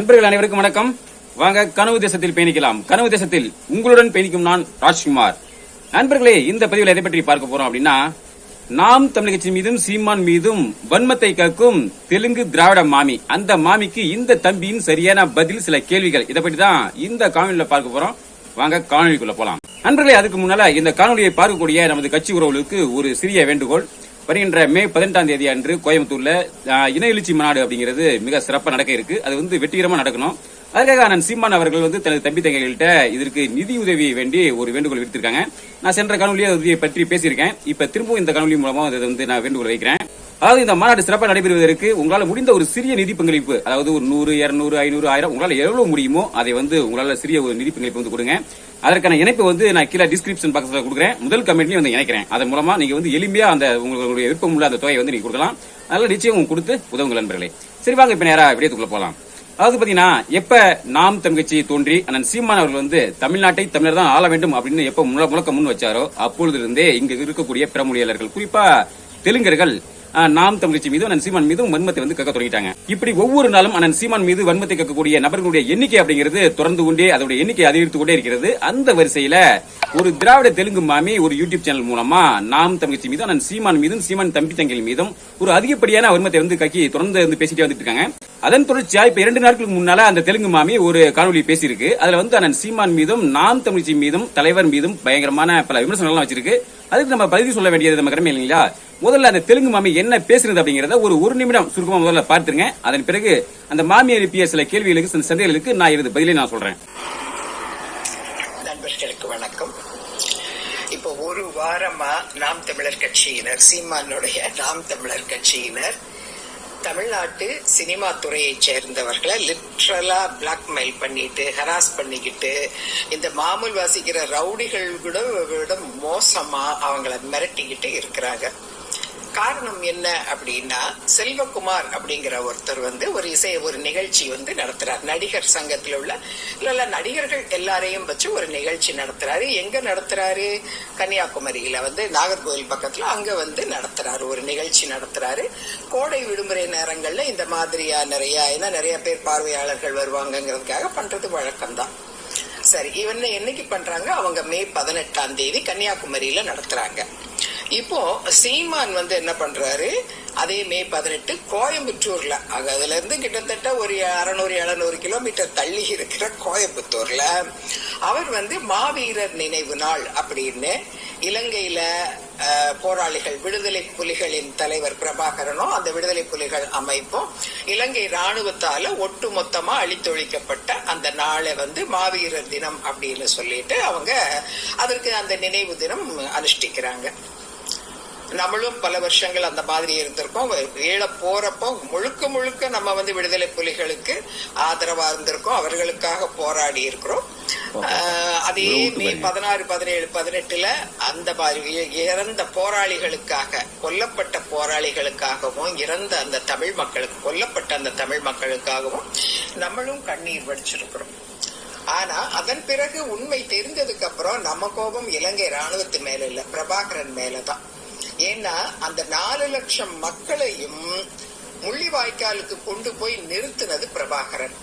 நண்பர்கள் அனைவருக்கும் வணக்கம். வாங்க கனவு தேசத்தில் பயணிக்கலாம். கனவு தேசத்தில் உங்களுடன் பயணிக்கும் நான் ராஜ்குமார். நண்பர்களே இந்த பதிவில் எதை பற்றி பார்க்க போறோம் அப்படின்னா நாம் தமிழ் கட்சி மீதும் சீமான் மீதும் வன்மத்தை கக்கும் தெலுங்கு திராவிட மாமி. அந்த மாமிக்கு இந்த தம்பியின் சரியான பதில் சில கேள்விகள். இதை பற்றி தான் இந்த காணொலியில பார்க்க போறோம். வாங்க காணொலிக்குள்ள போலாம். நண்பர்களே அதுக்கு முன்னால இந்த காணொலியை பார்க்கக்கூடிய நமது கட்சி உறவுகளுக்கு ஒரு சிறிய வேண்டுகோள். வருகின்ற மே பதினெட்டாம் தேதி அன்று கோயம்புத்தூர்ல இன எழுச்சி மாநாடு அப்படிங்கிறது மிக சிறப்பாக நடக்க இருக்கு. அது வந்து வெற்றிகரமா நடக்கணும். அதற்காக அண்ணன் சீமான் அவர்கள் வந்து தனது தம்பி தங்கைகள்கிட்ட இதற்கு நிதி உதவி வேண்டி ஒரு வேண்டுகோள் விடுத்திருக்காங்க. நான் சென்ற காணொலியை உதவியை பற்றி பேசியிருக்கேன். இப்ப திரும்பவும் இந்த காணொலி மூலமா அதை வந்து நான் வேண்டுகோள் வைக்கிறேன். அதாவது இந்த மாநாடு சிறப்பாக நடைபெறுவதற்கு உங்களால் முடிந்த ஒரு சிறிய நிதி பங்களிப்பு அதாவது ஒரு நூறு இரநூறு ஐநூறு ஆயிரம் உங்களால் எவ்வளவு முடியுமோ அதை வந்து உங்களால் சிறிய ஒரு நிதி பங்களிப்பு வந்து கொடுங்க. அதற்கான இணைப்பு வந்து நான் கீழே டிஸ்கிரிப்ஷன் பாக்ஸ்ல கொடுக்குறேன். முதல் கமெண்ட்லயும் வந்து இணைக்கிறேன். அதன் மூலமா நீங்க வந்து எளிமையா அந்த உங்களுடைய விருப்பம் உள்ள அந்த தொகையை வந்து நீங்க கொடுக்கலாம். அதனால நிச்சயம் கொடுத்து உதவுங்கள் நண்பர்களே. சரி வாங்க இப்ப நேரா விடயத்துக்குள்ள போலாம். அதாவது பாத்தீங்கன்னா எப்ப நாம் தங்கச்சி தோன்றி அண்ணன் சீமான் அவர்கள் வந்து தமிழ்நாட்டை தமிழர் தான் ஆள வேண்டும் அப்படின்னு எப்ப முழ- முழக்க முன் வச்சாரோ அப்பொழுதிலிருந்தே இங்க இருக்கக்கூடிய பிற மொழியாளர்கள் குறிப்பா தெலுங்கர்கள் நாம் தமிழ்ச்சி மீதும் அண்ணன் சீமான் மீதும் வன்மத்தை வந்து கக்க தொடங்கிட்டாங்க. இப்படி ஒவ்வொரு நாளும் அண்ணன் சீமான் மீது வன்மத்தை கக்கக்கூடிய நபர்களுடைய எண்ணிக்கை அப்படிங்கிறது தொடர்ந்து கொண்டே அதோட எண்ணிக்கை அதிகரித்து கொண்டே இருக்கிறது. அந்த வரிசையில ஒரு திராவிட தெலுங்கு மாமி ஒரு யூடியூப் சேனல் மூலமா நாம் தமிழ்ச்சி மீதும் அண்ணன் சீமான் மீதும் சீமான் தம்பி தங்கள் மீதும் ஒரு அதிகப்படியான வன்மத்தை வந்து கக்கி தொடர்ந்து வந்து பேசிட்டே வந்துட்டு இருக்காங்க. அதன் தொடர்ச்சியா இப்ப இரண்டு நாட்களுக்கு முன்னால அந்த தெலுங்கு மாமி ஒரு காணொலி பேசியிருக்கு. அதுல வந்து அண்ணன் சீமான் மீதும் நாம் தமிழ்ச்சி மீதும் தலைவர் மீதும் பயங்கரமான பல விமர்சனங்கள்லாம் வச்சிருக்கு. அதுக்கு நம்ம பதிவு சொல்ல வேண்டியது நம்ம கடமை இல்லைங்களா? முதல்ல அந்த தெலுங்கு மாமி என்ன பேசுறது அப்படிங்கறத ஒரு ஒரு நிமிடம் சுருக்கமா முதல்ல பார்த்துருங்க. அதன் பிறகு அந்த மாமி எழுப்பிய சில கேள்விகளுக்கு சில சந்தைகளுக்கு நான் இருந்து பதிலை நான் சொல்றேன். நண்பர்களுக்கு வணக்கம். இப்போ ஒரு வாரமா நாம் தமிழர் கட்சியினர் சீமானுடைய நாம் தமிழர் கட்சியினர் தமிழ்நாட்டு சினிமா துறையை சேர்ந்தவர்களை லிட்ரலா பிளாக்மெயில் பண்ணிட்டு ஹராஸ் பண்ணிக்கிட்டு இந்த மாமூல் வாசிக்கிற ரவுடிகள் கூட விட மோசமா அவங்கள மிரட்டிக்கிட்டு இருக்கிறாங்க. காரணம் என்ன அப்படின்னா செல்வகுமார் அப்படிங்கிற ஒருத்தர் வந்து ஒரு இசை ஒரு நிகழ்ச்சி வந்து நடத்துறார். நடிகர் சங்கத்தில் உள்ள இல்ல நடிகர்கள் எல்லாரையும் வச்சு ஒரு நிகழ்ச்சி நடத்துறாரு. எங்க நடத்துறாரு? கன்னியாகுமரியில வந்து நாகர்கோவில் பக்கத்துல அங்க வந்து நடத்துறாரு. ஒரு நிகழ்ச்சி நடத்துறாரு. கோடை விடுமுறை நேரங்கள்ல இந்த மாதிரியா நிறைய ஏன்னா நிறைய பேர் பார்வையாளர்கள் வருவாங்கங்கிறதுக்காக பண்றது வழக்கம்தான். சரி இவன் என்னைக்கு பண்றாங்க? அவங்க மே பதினெட்டாம் தேதி கன்னியாகுமரியில நடத்துறாங்க. இப்போ சீமான் வந்து என்ன பண்றாரு? அதே மே பதினெட்டு கோயம்புத்தூர்ல அதுல இருந்து கிட்டத்தட்ட ஒரு அறநூறு எழுநூறு கிலோமீட்டர் தள்ளி இருக்கிற கோயம்புத்தூர்ல அவர் வந்து மாவீரர் நினைவு நாள் அப்படின்னு இலங்கையில போராளிகள் விடுதலை புலிகளின் தலைவர் பிரபாகரனும் அந்த விடுதலை புலிகள் அமைப்பும் இலங்கை ராணுவத்தால ஒட்டுமொத்தமா அழித்தொழிக்கப்பட்ட அந்த நாளை வந்து மாவீரர் தினம் அப்படின்னு சொல்லிட்டு அவங்க அதற்கு அந்த நினைவு தினம் அனுஷ்டிக்கிறாங்க. நம்மளும் பல வருஷங்கள் அந்த மாதிரி இருந்திருக்கோம். ஈழ போறப்போ முழுக்க முழுக்க நம்ம வந்து விடுதலை புலிகளுக்கு ஆதரவா இருந்திருக்கோம். அவர்களுக்காக போராடி இருக்கிறோம். அதே மே பதினாறு பதினேழு பதினெட்டுல அந்த மாதிரி இறந்த போராளிகளுக்காக கொல்லப்பட்ட போராளிகளுக்காகவும் இறந்த அந்த தமிழ் மக்களுக்கு கொல்லப்பட்ட அந்த தமிழ் மக்களுக்காகவும் நம்மளும் கண்ணீர் வடிச்சிருக்கிறோம். ஆனா அதன் பிறகு உண்மை தெரிஞ்சதுக்கு அப்புறம் நம்ம கோபம் இலங்கை ராணுவத்து மேல இல்ல பிரபாகரன் மேலதான். ஏன்னா அந்த நாலு லட்சம் மக்களையும் முள்ளிவாய்க்காலுக்கு கொண்டு போய் நிறுத்தினது பிரபாகரன்.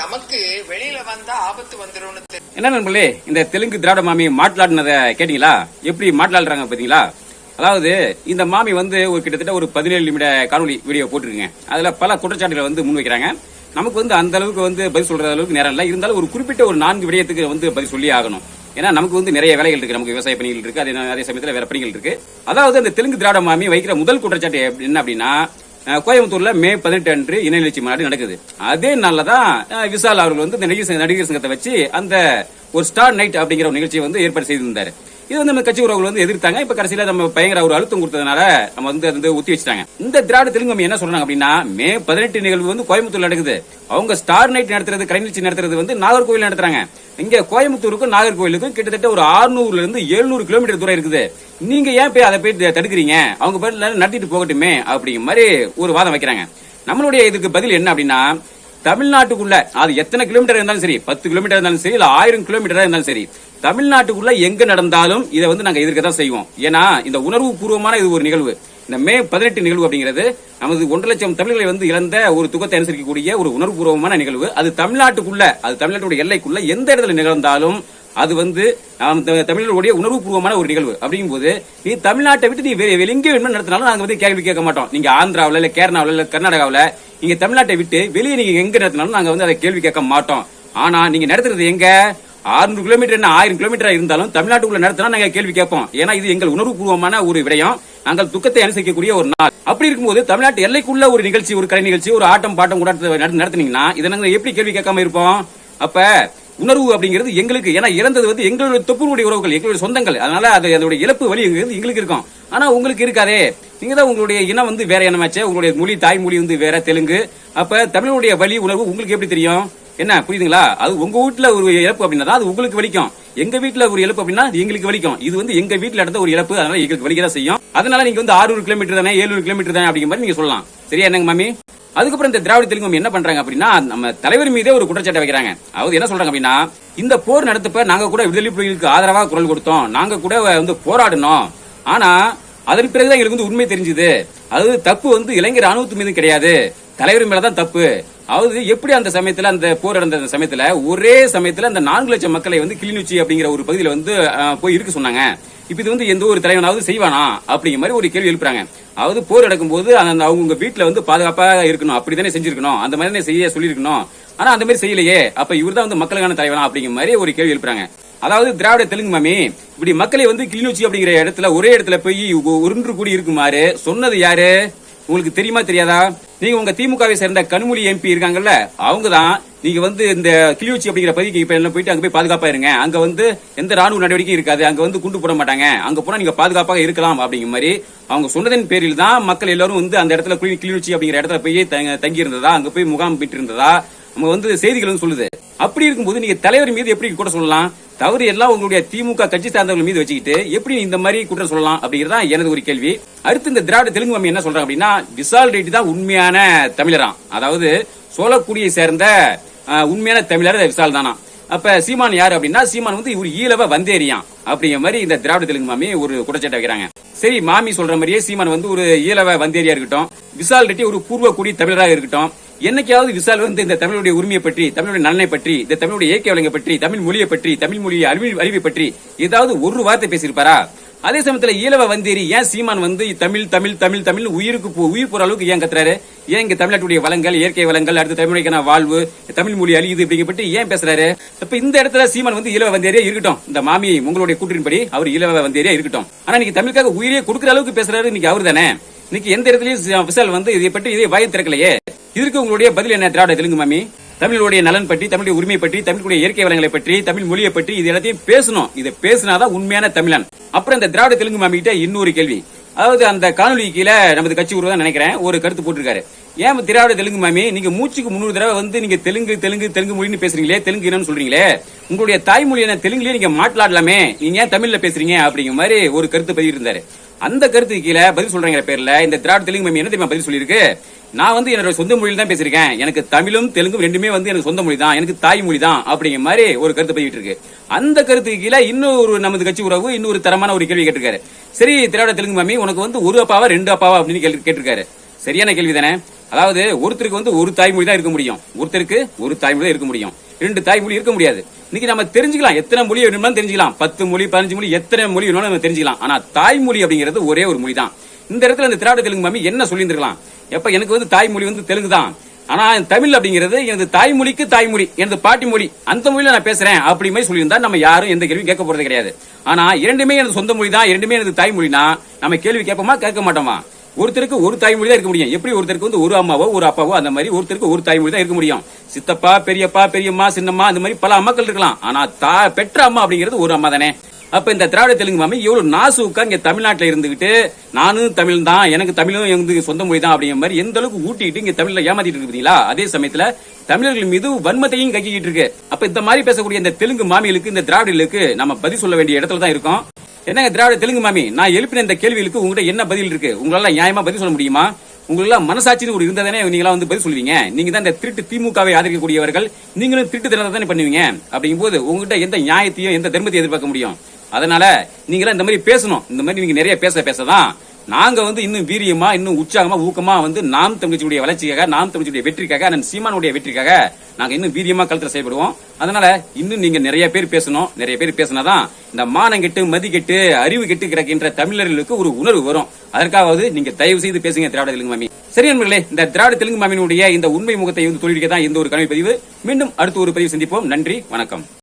நமக்கு வெளியில வந்தா ஆபத்து வந்துடும் என்ன நண்பர்களே இந்த தெலுங்கு திராவிட மாமி மாట్లాடினத கேட்டீங்களா? எப்படி மாట్లాடுறாங்க பாத்தீங்களா அதாவது இந்த மாமி வந்து ஒரு கிட்டத்தட்ட ஒரு பதினேழு நிமிட காணொலி வீடியோ போட்டிருக்கேன் அதுல பல குற்றச்சாட்டுகளை வந்து முன்வைக்கிறாங்க நமக்கு வந்து அந்த அளவுக்கு வந்து பதில் சொல்ற அளவுக்கு நேரம் இல்லை. இருந்தாலும் ஒரு குறிப்பிட்ட ஒரு நான்கு விடயத்துக்கு வந்து பதில் சொல்லி ஆகணும். ஏன்னா நமக்கு வந்து நிறைய வேலைகள் இருக்கு. நமக்கு விவசாய பணிகள் இருக்கு. அதே அதே சமயத்தில் வேற பணிகள் இருக்கு. அதாவது அந்த தெலுங்கு திராவிட மாமி வைக்கிற முதல் குற்றச்சாட்டு என்ன அப்படின்னா கோயம்புத்தூர்ல மே பதினெட்டு அன்று இன நிகழ்ச்சி மாநாடு நடக்குது. அதே நாள்ல தான் விசால் அவர்கள் வந்து இந்த நடிகர் சங்க- நடிகர் சங்கத்தை வச்சு அந்த ஒரு ஸ்டார் நைட் அப்படிங்கிற ஒரு நிகழ்ச்சியை வந்து ஏற்பாடு செய்திருந்தாரு. இது வந்து நம்ம கட்சி உறவுகள் வந்து எதிர்த்தாங்க. இப்ப கடைசியில நம்ம பயங்கர ஒரு அழுத்தம் கொடுத்ததுனால நம்ம வந்து அது வந்து ஒத்தி வச்சிட்டாங்க. இந்த திராவிட தெலுங்கு என்ன சொல்றாங்க அப்படின்னா மே பதினெட்டு நிகழ்வு வந்து கோயம்புத்தூர் நடக்குது. அவங்க ஸ்டார் நைட் நடத்துறது கலைநிகழ்ச்சி நடத்துறது வந்து நாகர்கோவில் நடத்துறாங்க. இங்க கோயம்புத்தூருக்கும் நாகர்கோவிலுக்கும் கிட்டத்தட்ட ஒரு 600 இருந்து 700 கிலோமீட்டர் தூரம் இருக்குது. நீங்க ஏன் போய் அதை போய் தடுக்கிறீங்க? அவங்க பேர்ல நடத்திட்டு போகட்டுமே அப்படிங்கிற மாதிரி ஒரு வாதம் வைக்கிறாங்க. நம்மளுடைய இதுக்கு பதில் என்ன அப்படின்னா தமிழ்நாட்டுக்குள்ள அது எத்தனை கிலோமீட்டர் இருந்தாலும் சரி பத்து கிலோமீட்டர் இருந்தாலும் சரி இல்ல ஆயிரம் கிலோமீட்டரா இருந்தாலும் சரி தமிழ்நாட்டுக்குள்ள எங்க நடந்தாலும் இதை வந்து நாங்க எதிர்க்க தான் செய்வோம். ஏன்னா இந்த உணர்வு பூர்வமான இது ஒரு நிகழ்வு. இந்த மே பதினெட்டு நிகழ்வு அப்படிங்கிறது நமது ஒன்றரை லட்சம் தமிழர்களை வந்து இழந்த ஒரு துக்கத்தை அனுசரிக்கக்கூடிய ஒரு உணர்வுபூர்வமான நிகழ்வு. அது தமிழ்நாட்டுக்குள்ள அது தமிழ்நாட்டுடைய எல்லைக்குள்ள எந்த இடத்துல நிகழ்ந்தாலும் அது வந்து த- தமிழர்களுடைய உணர்வுபூர்வமான ஒரு நிகழ்வு. அப்படிங்கும்போது நீ தமிழ்நாட்டை விட்டு நீ வேற எங்கே வேணும்னு நடத்தினாலும் நாங்க வந்து கேள்வி கேட்க மாட்டோம். நீங்க ஆந்திராவில் இல்ல கேரளாவில் இல்ல கர்நாடகாவில் நீங்க தமிழ்நாட்டை விட்டு வெளியே நீங்க எங்க நடத்தினாலும் நாங்க வந்து அதை கேள்வி கேட்க மாட்டோம். ஆனா நீங்க நடத்துறது எங்க? 600 கிலோமீட்டர் என்ன ஆயிரம் கிலோமீட்டரா இருந்தாலும் தமிழ்நாட்டுக்குள்ள நடத்தினா நாங்க கேள்வி கேட்போம். ஏன்னா இது எங்கள் உணர்வுபூர்வமான ஒரு விடயம். நாங்கள் துக்கத்தை அனுசரிக்கக்கூடிய ஒரு நாள். அப்படி இருக்கும்போது தமிழ்நாட்டு எல்லைக்குள்ள ஒரு நிகழ்ச்சி ஒரு கலை நிகழ்ச்சி ஒரு ஆட்டம் பாட்டம் கூட நடத்தினீங்கன்னா நடத்துனீங்கன்னா இதை நாங்கள் எப்படி கேள்வி கேட்காம இருப்போம்? அப்ப உணர்வு அப்படிங்கிறது எங்களுக்கு ஏன்னா இறந்தது வந்து எங்களுடைய தொப்புடைய உறவுகள் எங்களுடைய சொந்தங்கள். அதனால அது அதோட இழப்பு வலி எங்களுக்கு எங்களுக்கு இருக்கும். ஆனா உங்களுக்கு இருக்காதே. நீங்க தான் உங்களுடைய இனம் வந்து வேற என்னமாச்சே உங்களுடைய மொழி தாய்மொழி வந்து வேற தெலுங்கு. அப்ப தமிழுடைய வலி உணர்வு உங்களுக்கு எப்படி தெரியும்? என்ன புரியுதுங்களா? அது உங்க வீட்டுல ஒரு இழப்பு அப்படின்னா அது உங்களுக்கு வலிக்கும். எங்க வீட்டுல ஒரு இழப்பு அப்படின்னா அது எங்களுக்கு வலிக்கும். இது வந்து எங்க வீட்டுல நடந்த ஒரு இழப்பு அதனால எங்களுக்கு வலிக்கதான் செய்யும். அதனால நீங்க வந்து 600 கிலோமீட்டர் தானே 700 கிலோமீட்டர் தானே அப்படிங்கிற மாதிரி நீங்க சொல்லலாம். சரியா என்னங்க மாமி? அதுக்கப்புறம் இந்த திராவிட தெலுங்கு என்ன பண்றாங்க அப்படின்னா நம்ம தலைவர் மீதே ஒரு குற்றச்சாட்டை வைக்கிறாங்க. அதாவது என்ன சொல்றாங்க அப்படின்னா இந்த போர் நடத்தப்ப நாங்க கூட விடுதலை புலிகளுக்கு ஆதரவாக குரல் கொடுத்தோம். நாங்க கூட வந்து போராடினோம். ஆனா அதன் பிறகுதான் எங்களுக்கு வந்து உண்மை தெரிஞ்சது. அது தப்பு வந்து இளைஞர் ராணுவத்து மீது கிடையாது. தலைவர் மேலதான் தப்பு. அதாவது எப்படி அந்த சமயத்துல அந்த போர் நடந்த அந்த சமயத்துல ஒரே சமயத்துல அந்த நான்கு லட்சம் மக்களை வந்து கிளிநொச்சி அப்படிங்கிற ஒரு பகுதியில வந்து போய் இருக்க சொன்னாங்க. இப்ப இது வந்து எந்த ஒரு தலைவனாவது செய்வானா? அப்படிங்கிற மாதிரி ஒரு கேள்வி எழுப்புறாங்க. அதாவது போர் நடக்கும்போது அந்த அவங்க வீட்டுல வந்து பாதுகாப்பா இருக்கணும். அப்படித்தானே செஞ்சிருக்கணும். அந்த மாதிரி செய்ய சொல்லியிருக்கணும். ஆனா அந்த மாதிரி செய்யலையே. அப்ப இவர்தான் வந்து மக்களுக்கான தலைவனா? அப்படிங்கிற மாதிரி ஒரு கேள்வி எழுப்புறாங்க. அதாவது திராவிட தெலுங்கு மாமி இப்படி மக்களை வந்து கிளிநொச்சி அப்படிங்கிற இடத்துல ஒரே இடத்துல போய் ஒன்று கூடி இருக்குமாறு சொன்னது யாரு? உங்களுக்கு தெரியுமா தெரியாதா? நீங்க உங்க திமுகவை சேர்ந்த கண்மொழி எம்பி இருக்காங்கல்ல அவங்க தான் நீங்க வந்து இந்த கிளிநொச்சி அப்படிங்கிற பகுதிக்கு இப்ப எல்லாம் போயிட்டு அங்க போய் பாதுகாப்பா இருங்க அங்க வந்து எந்த ராணுவ நடவடிக்கையும் இருக்காது. அங்க வந்து குண்டு போட மாட்டாங்க. அங்க போனா நீங்க பாதுகாப்பாக இருக்கலாம் அப்படிங்கிற மாதிரி அவங்க சொன்னதன் பேரில் தான் மக்கள் எல்லாரும் வந்து அந்த இடத்துல குளி- கிளிநொச்சி அப்படிங்கிற இடத்துல போய் தங்க- தங்கி இருந்ததா அங்க போய் முகாம் பெற்று இருந்ததா நம்ம வந்து செய்திகள் வந்து சொல்லுது. அப்படி இருக்கும்போது நீங்க தலைவர் மீது எப்படி கூட சொல்லலாம்? தவறு எல்லாம் உங்களுடைய திமுக கட்சி சார்ந்தவர்கள் மீது வச்சுக்கிட்டு எப்படி இந்த மாதிரி குற்றம் சொல்லலாம் அப்படிங்கறதா எனது ஒரு கேள்வி. அடுத்து இந்த திராவிட தெலுங்கு மாமி என்ன சொல்றாங்க அப்படின்னா விசால் ரெட்டி தான் உண்மையான தமிழராம் அதாவது சோழக்குடியை சேர்ந்த உண்மையான தமிழர் விசால் தானா. அப்ப சீமான் யாரு அப்படின்னா சீமான் வந்து இவர் ஈழவ வந்தேரியான் அப்படிங்கிற மாதிரி இந்த திராவிட தெலுங்கு மாமி ஒரு குற்றச்சாட்டை வைக்கிறாங்க. சரி மாமி சொல்ற மாதிரியே சீமான் வந்து ஒரு ஈழவ வந்தேரியா இருக்கட்டும் விசால் ரெட்டி ஒரு பூர்வ குடி தமிழராக இருக்கட்டும் என்னைக்காவது விசால் வந்து இந்த தமிழுடைய உரிமையை பற்றி தமிழுடைய நலனை பற்றி இந்த தமிழுடைய இயற்கை வளங்களை பற்றி தமிழ் மொழியை பற்றி தமிழ் மொழியை அறிவி அறிவை பற்றி ஏதாவது ஒரு வார்த்தை பேசியிருப்பாரா? அதே சமயத்துல ஈழவ வந்தேரி ஏன் சீமான் வந்து தமிழ் தமிழ் தமிழ் தமிழ் உயிருக்கு உயிர் போற அளவுக்கு ஏன் கத்துறாரு? ஏன் இங்க தமிழ்நாட்டுடைய வளங்கள் இயற்கை வளங்கள் அடுத்த தமிழுக்கான வாழ்வு தமிழ் மொழி அழியுது அப்படிங்கப்பட்டு ஏன் பேசுறாரு? இப்ப இந்த இடத்துல சீமான் வந்து ஈழவ வந்தேரியா இருக்கட்டும். இந்த மாமி உங்களுடைய கூற்றின்படி அவர் ஈழவ வந்தேரியா இருக்கட்டும். ஆனா இன்னைக்கு தமிழுக்காக உயிரே கொடுக்குற அளவுக்கு பேசுறாரு இன்னைக்கு அவர் தானே இன்னைக்கு எந்த இடத்துலயும் விசால் வந்து இதை பற்றி இதே வாயை திறக்கலையே. இதற்கு உங்களுடைய பதில் என்ன? திராவிட தெலுங்கு மாமி தமிழுடைய நலன் பற்றி தமிழுடைய உரிமை பற்றி தமிழுடைய இயற்கை வளங்களை பற்றி தமிழ் மொழியை பற்றி இது எல்லாத்தையும் பேசணும். இதை பேசினாதான் உண்மையான தமிழன். அப்புறம் இந்த திராவிட தெலுங்கு மாமி கிட்ட இன்னொரு கேள்வி. அதாவது அந்த காணொலி கீழே நமது கட்சி உருவதான் நினைக்கிறேன். ஒரு கருத்து போட்டிருக்காரு. ஏன் திராவிட தெலுங்கு மாமி நீங்க மூச்சுக்கு முன்னூறு தடவை வந்து நீங்க தெலுங்கு தெலுங்கு தெலுங்கு மொழின்னு பேசுறீங்களே தெலுங்கு என்னன்னு சொல்றீங்களே? உங்களுடைய தாய்மொழியான தெலுங்குலயே நீங்க மாట్లాடலாமே நீங்க ஏன் தமிழ்ல பேசுறீங்க? அப்படிங்கிற மாதிரி ஒரு கருத்து பதிவிருந்தாரு அந்த கருத்துக்கு கீழே பதில் சொல்றீங்க பேர்ல இந்த திராவிட தெலுங்கு மாமி என்ன தெரியுமா பதில் சொல்லியிருக்கு? நான் வந்து என்னோட சொந்த மொழியில் தான் பேசியிருக்கேன். எனக்கு தமிழும் தெலுங்கும் ரெண்டுமே வந்து எனக்கு சொந்த மொழி தான் எனக்கு தாய்மொழி தான் அப்படிங்கிற மாதிரி ஒரு கருத்து பதிவிட்டு இருக்கு. அந்த கருத்துக்கு கீழே இன்னொரு நமது கட்சி உறவு இன்னொரு தரமான ஒரு கேள்வி கேட்டிருக்காரு. சரி திராவிட தெலுங்கு மாமி உனக்கு வந்து ஒரு அப்பாவா ரெண்டு அப்பாவா அப்படின்னு கேட்டிருக்காரு. சரியான கேள்வி தானே? அதாவது ஒருத்தருக்கு வந்து ஒரு தாய்மொழி தான் இருக்க முடியும். ஒருத்தருக்கு ஒரு தாய்மொழி தான் இருக்க முடியும். ரெண்டு தாய்மொழி இருக்க முடியாது. இன்னைக்கு நம்ம தெரிஞ்சுக்கலாம். எத்தனை மொழி வேணும்னாலும் தெரிஞ்சுக்கலாம். பத்து மொழி பதினஞ்சு மொழி எத்தனை மொழி வேணும்னாலும் நம்ம தெரிஞ்சுக்கலாம். ஆனா தாய்மொழி அப்படிங்கிறது ஒரே ஒரு மொழி தான் இந்த இடத்துல இந்த திராவிட தெலுங்கு மாமி என்ன சொல்லியிருந்திருக்கலாம்? எப்ப எனக்கு வந்து தாய்மொழி வந்து தெலுங்கு தான் ஆனா தமிழ் அப்படிங்கிறது எனது தாய்மொழிக்கு தாய்மொழி எனது பாட்டி மொழி அந்த மொழியில நான் பேசுறேன் அப்படி மாதிரி சொல்லியிருந்தா நம்ம யாரும் எந்த கேள்வியும் கேட்க போறது கிடையாது. ஆனா இரண்டுமே எனது சொந்த மொழி தான் இரண்டுமே எனது தாய்மொழினா நம்ம கேள்வி கேட்போமா கேட்க மாட்டோமா? ஒருத்தருக்கு ஒரு தாய்மொழி தான் இருக்க முடியும். எப்படி ஒருத்தருக்கு வந்து ஒரு அம்மாவோ ஒரு அப்பாவோ அந்த மாதிரி ஒருத்தருக்கு ஒரு தாய்மொழி தான் இருக்க முடியும். சித்தப்பா பெரியப்பா பெரியம்மா சின்னம்மா அந்த மாதிரி பல அம்மாக்கள் இருக்கலாம். ஆனா தா பெற்ற அம்மா அப்படிங்கிறது ஒரு அம்மா தானே அப்ப இந்த திராவிட தெலுங்கு மாமி இவ்வளவு நாசுக்கா இங்க தமிழ்நாட்டுல இருந்துகிட்டு நானும் தமிழ் தான் எனக்கு தமிழும் வந்து சொந்த மொழி தான் அப்படிங்கிற மாதிரி எந்த அளவுக்கு ஊட்டிட்டு இங்க தமிழ்ல ஏமாத்திட்டு இருக்கு அதே சமயத்துல தமிழர்கள் மீது வன்மத்தையும் கக்கிக்கிட்டு இருக்கு. அப்ப இந்த மாதிரி பேசக்கூடிய இந்த தெலுங்கு மாமிகளுக்கு இந்த திராவிடர்களுக்கு நம்ம பதில் சொல்ல வேண்டிய இடத்துல தான் இருக்கோம். என்னங்க திராவிட தெலுங்கு மாமி நான் எழுப்பின இந்த கேள்விகளுக்கு உங்ககிட்ட என்ன பதில் இருக்கு? உங்களால நியாயமா பதில் சொல்ல முடியுமா? உங்களெல்லாம் மனசாட்சின்னு ஒரு இருந்தா தானே நீங்களா வந்து பதில் சொல்லுவீங்க. நீங்க தான் இந்த திருட்டு திமுகவை ஆதரிக்கக்கூடியவர்கள். நீங்களும் திருட்டு தினத்தை தானே பண்ணுவீங்க. அப்படிங்கும்போது உங்ககிட்ட எந்த நியாயத்தையும் எந்த தர்மத்தையும் எதிர்பார்க்க முடியும். அதனால நீங்களா இந்த மாதிரி பேசணும். இந்த மாதிரி நீங்க நிறைய பேச பேசதான். நாங்க வந்து இன்னும் வீரியமா இன்னும் உற்சாகமா ஊக்கமா வந்து நாம் தமிழ்ச்சியுடைய வளர்ச்சிக்காக நாம் தமிழ்ச்சியுடைய வெற்றிக்காக அண்ணன் சீமானுடைய வெற்றிக்காக நாங்க இன்னும் வீரியமா கழுத்துல செயல்படுவோம். அதனால இன்னும் நீங்க நிறைய பேர் பேசணும். நிறைய பேர் பேசினாதான் இந்த மானம் கெட்டு மதி கெட்டு அறிவு கெட்டு கிடக்கின்ற தமிழர்களுக்கு ஒரு உணர்வு வரும். அதற்காவது நீங்க தயவு செய்து பேசுங்க திராவிட தெலுங்கு மாமி. சரி நண்பர்களே இந்த திராவிட தெலுங்கு மாமியினுடைய இந்த உண்மை முகத்தை வந்து தொழிலிக்க தான் இந்த ஒரு கனவு பதிவு. மீண்டும் அடுத்த ஒரு பதிவு சந்திப்போம். நன்றி வணக்கம்.